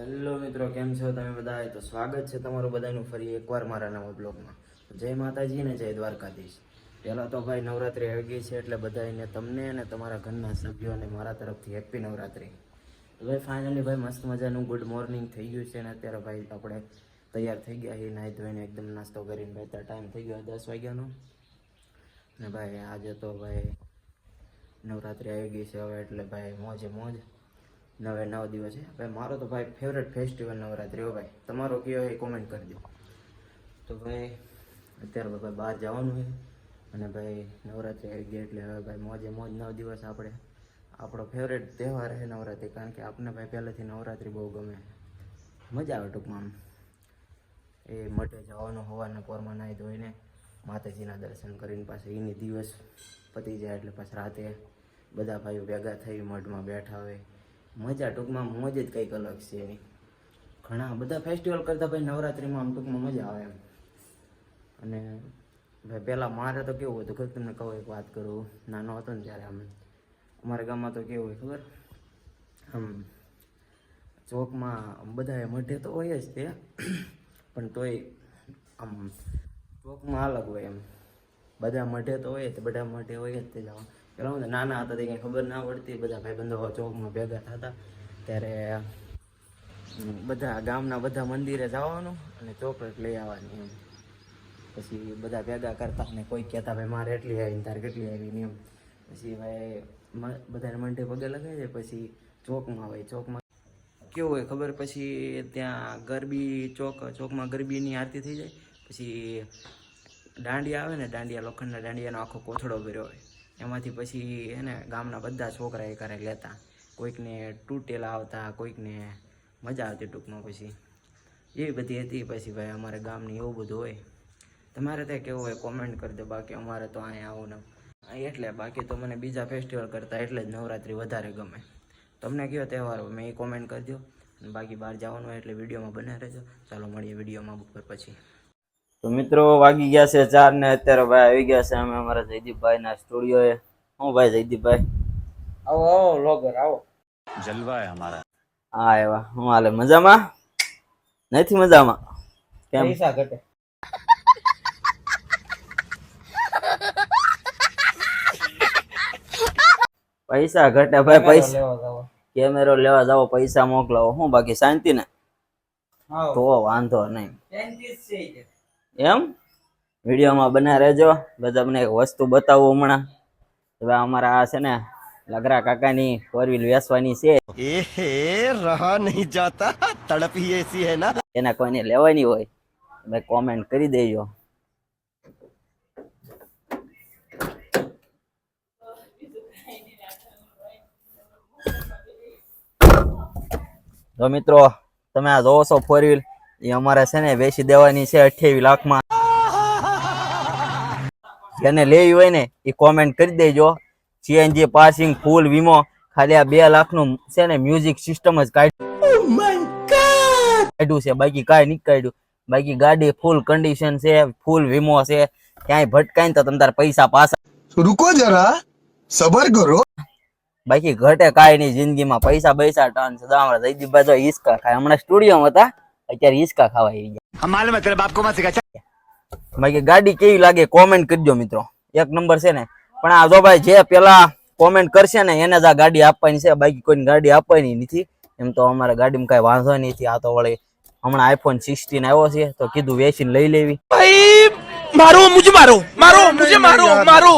Hello મિત્રો, કેમ છો તમે બધા તો સ્વાગત છે તમારું બધાનું ફરી એકવાર મારા નવા બ્લોગમાં. જય માતાજી ને જય દ્વારકાધીશ. પહેલાં તો ભાઈ નવરાત્રિ આવી ગઈ છે એટલે બધાને તમને અને તમારા ઘરના સભ્યોને મારા તરફથી હેપી નવરાત્રિ. હવે ફાઇનલી ભાઈ મસ્ત મજાનું ગુડ મોર્નિંગ થઈ ગયું છે ને અત્યારે ભાઈ આપણે તૈયાર થઈ ગયા છીએ. નાહી ધોઈને એકદમ નાસ્તો કરીને ભાઈ ત્યાં ટાઈમ થઈ ગયો દસ વાગ્યાનો. ને ભાઈ આજે તો ભાઈ નવરાત્રિ આવી ગઈ છે હવે એટલે ભાઈ મોજે મોજ. નવે નવ દિવસ ભાઈ મારો તો ભાઈ ફેવરેટ ફેસ્ટિવલ નવરાત્રિ હો ભાઈ. તમારો કયો એ કોમેન્ટ કરજો. તો ભાઈ, અત્યારે ભાઈ બહાર જવાનું છે. અને ભાઈ નવરાત્રિ આવી ગઈ એટલે હવે ભાઈ મોજે મોજ નવ દિવસ આપણે, આપણો ફેવરેટ તહેવાર છે નવરાત્રિ. કારણ કે આપણને ભાઈ પહેલેથી નવરાત્રિ બહુ ગમે. મજા આવે ટૂંકમાં એ મઠે જવાનું હોવાના પોરમાં નાહી ધોઈને માતાજીના દર્શન કરીને પાછા એની દિવસ પતી જાય એટલે પાછા રાતે બધા ભાઈઓ ભેગા થઈ મઢમાં બેઠા હોય. મજા ટૂંકમાં મોજ જ કંઈક અલગ છે. એની ઘણા બધા ફેસ્ટિવલ કરતાં ભાઈ નવરાત્રિમાં આમ ટૂંકમાં મજા આવે એમ. અને ભાઈ પહેલાં મારે તો કેવું હતું, ખબર તમને કહું એક વાત કરું. નાનો હતો ને ત્યારે આમ. અમારા ગામમાં તો કેવું હોય ખબર? આમ ચોકમાં બધા મઢે તો હોય જ તે. પણ તોય આમ ચોકમાં અલગ હોય એમ. બધા મઢે તો હોય જ, બધા મઢે હોય જ તે જવા. તો નાના હતા, તે કંઈ ખબર ના પડતી. બધા ભાઈબંધો ચોકમાં ભેગા થતા. ત્યારે બધા ગામના બધા મંદિરે જવાનું અને ચોકલેટ લઈ આવવાની એમ. પછી બધા ભેગા કરતા અને કોઈ કહેતા, ભાઈ, મારે એટલી આવી તારે કેટલી આવી ને એમ. પછી ભાઈ બધાને મંડે પગે લગાવી જાય પછી ચોકમાં હોય. ચોકમાં કેવું હોય ખબર? પછી ત્યાં ગરબી ચોક, ચોકમાં ગરબીની આરતી થઈ જાય. પછી દાંડિયા આવે ને, દાંડિયા, લોખંડના દાંડિયાનો આખો કોથળો ભર્યો હોય. એમાંથી પછી એને ગામના બધા છોકરા એ કરે લેતા. કોઈકને તૂટેલા આવતા, કોઈકને મજા આવતી ટૂંકમાં પછી. એવી બધી હતી પછી ભાઈ અમારે ગામની એવું બધું હોય. તમારે ત્યાં કેવું હોય કોમેન્ટ કરજો બાકી અમારે તો અહીંયા આવું ને એટલે બાકી તો મને બીજા ફેસ્ટિવલ કરતાં એટલે જ નવરાત્રિ વધારે ગમે. તમને કયો તહેવાર મેં એ કોમેન્ટ કરજો અને બાકી બહાર જવાનું હોય એટલે વિડીયોમાં બને રહેજો. ચાલો મળીએ વિડીયોમાં બપોર પછી. તો મિત્રો વાગી ગયા છે ચાર ને અત્યારે ભાઈ આવી ગયા છે અમે અમારા જયદીપભાઈ ના સ્ટુડિયો એ હું ભાઈ જયદીપભાઈ? આવો આવો લોગર આવો. જલવા અમારા. હા એવા. હું હાલે? મજામાં? નથી મજામાં? કેમ? પૈસા ઘટે. પૈસા ઘટે ભાઈ પૈસા. કેમેરો લેવા જાવ પૈસા મોકલાવો. હું બાકી શાંતિ ને તો વાંધો નહીં. એમ? વિડીયોમાં બના રહેજો. તમને એક વસ્તુ બતાવું હમણાં. હવે અમારા આ છે ને લગરા કાકાની ફોર વ્હીલ વેચવાની છે. એ રહા નહીં જાતા. તડપીએ એસી હે ના. એના કોઈને લેવાની હોય તમે કોમેન્ટ કરી દેજો. તો મિત્રો તમે આ જોવો છો ફોર વ્હીલ એ અમારે છે ને વેચી દેવાની છે અઠાવીસ લાખમાં જેને લેવી હોય ને એ કોમેન્ટ કરી દેજો. સીએનજી પાસિંગ ફૂલ વીમો ખાલી આ બે લાખનું છે ને મ્યુઝિક સિસ્ટમ જ કાઢ્યું છે. બાકી કાંઈ નહીં કાઢ્યું. બાકી ગાડી ફૂલ કન્ડિશન છે ફૂલ વીમો છે. ક્યાંય ભટકાય તો તમે તાર પૈસા પાછા રૂકો જરા. સબર કરો. બાકી ઘટે કાંઈ નહીં જિંદગીમાં. પૈસા પૈસા ટન સદા અમારા જયદીપભાઈ તો હિસકા ખાય. હમણાં સ્ટુડિયો હતા. અત્યારે હિસકા ખાવા આવી ગયા. માલમ હે તેરા બાપ કો મત ગાડી કેવી લાગે કોમેન્ટ કરજો મિત્રો. એક નંબર છે ને. પણ આ જો ભાઈ જે પેલા કોમેન્ટ કરશે ને એને જ આ ગાડી આપવાની છે. બાકી કોઈને ગાડી આપવાની નથી. એમ તો અમારે ગાડીમાં કઈ વાંધો નથી. આ તો વળી હમણાં આઈફોન સિક્સટીન આવ્યો છે તો કીધું વેચીને લઈ લેવી. ભાઈ મારો મુજે મારો. મારો મુજે મારો મારો.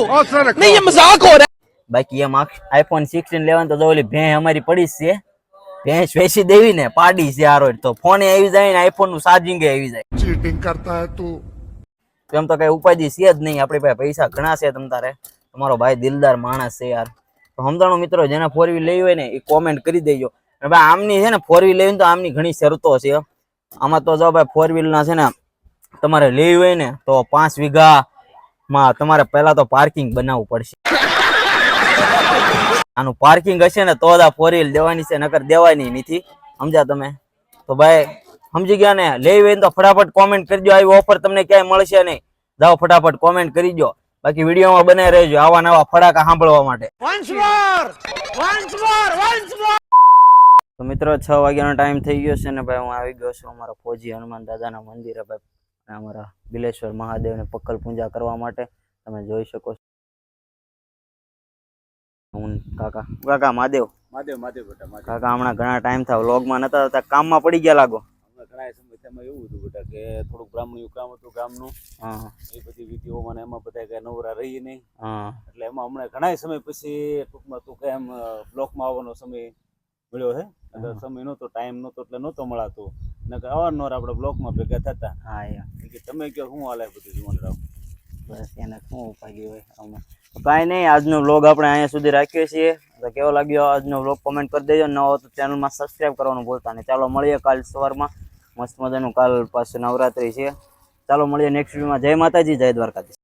નહીં મજાક હો રહા બાકી એમ આઈફોન સિક્સટીન લેવાનું તો ઓલી ભે અમારી પડી છે. ભેંસ વેચી દેવી ને પાડી છે આરો તો ફોન આવી જાય ને આઈફોનનું ચાર્જિંગ આવી જાય. ચીટિંગ કરતા હે તું. તેમ તો કઈ ઉપાધિ છે જ નહીં. આપણી પાસે પૈસા ઘણા છે તમ તારે. તમારો ભાઈ દિલદાર માણસ છે યાર. તો સમજાણો મિત્રો જેને ફોર વ્હીલ લેવી હોય ને એ કોમેન્ટ કરી દેજો. ભાઈ આમની છે ને ફોર વ્હીલ લેવી તો આમની ઘણી શરતો છે. આમાં તો જો ભાઈ ફોર વ્હીલના છે ને તમારે લેવી હોય ને તો પાંચ વીઘામાં તમારે પહેલાં તો પાર્કિંગ બનાવવું પડશે. આનું પાર્કિંગ હશે ને તો જ આ ફોર વ્હીલ દેવાની છે નકર દેવાની નથી. સમજ્યા તમે? તો ભાઈ સમજી ગયા ને? લેવી હોય તો ફટાફટ કોમેન્ટ કરજો. આવી ઓફર તમને ક્યાંય મળશે નહીં. જાઓ ફટાફટ કોમેન્ટ કરી દો. બાકી વિડીયોમાં બને રહેજો આવા નવા ફડાકા સાંભળવા માટે. તો મિત્રો છ વાગ્યાનો ટાઈમ થઈ ગયો છે ને ભાઈ હું આવી ગયો છું અમારા ફોજી હનુમાન દાદાના મંદિરે ભાઈ અમારા બિલેશ્વર મહાદેવને પક્કલ પૂજા કરવા માટે. તમે જોઈ શકો છો. હું કાકા કાકા મહાદેવ. મહાદેવ મહાદેવ બેટા મહાદેવ. કાકા હમણાં ઘણા ટાઈમ થયો વ્લોગમાં નતા હતા કામમાં પડી ગયા લાગો. હમણાં ઘણા સમય તેમાં એવું હતું બેટા કે થોડુંક બ્રાહ્મણીયું કામ હતું ગામનું. હા એ બધી વિધિઓ મને એમાં બધા કઈ નવરા રહી નહીં. હા. એટલે એમાં હમણાં ઘણા સમય પછી ટૂંકમાં તું કેમ બ્લોકમાં આવવાનો સમય મળ્યો હે. સમય નહોતો ટાઈમ નહોતો એટલે નહોતો મળાતો. નકર અવારનવાર આપણે બ્લોકમાં ભેગા થતા. હા કે તમે કહો શું હાલે બધું જીવન રાવ. બસ એને શું ઉપાય હોય અમે કાંઈ નહીં, આજનો વ્લોગ આપણે અહીંયા સુધી રાખીએ છીએ. તો કેવો લાગ્યો આજનો વ્લોગ કોમેન્ટ કરી દેજો. ન હોય તો ચેનલમાં સબસ્ક્રાઈબ કરવાનું ભૂલતા નહીં. ચાલો, મળીએ કાલ સવારમાં. મસ્ત મજાનું કાલ પાછું નવરાત્રિ છે. ચાલો, મળીએ નેક્સ્ટ વિડીયોમાં જય માતાજી, જય દ્વારકાધીશ.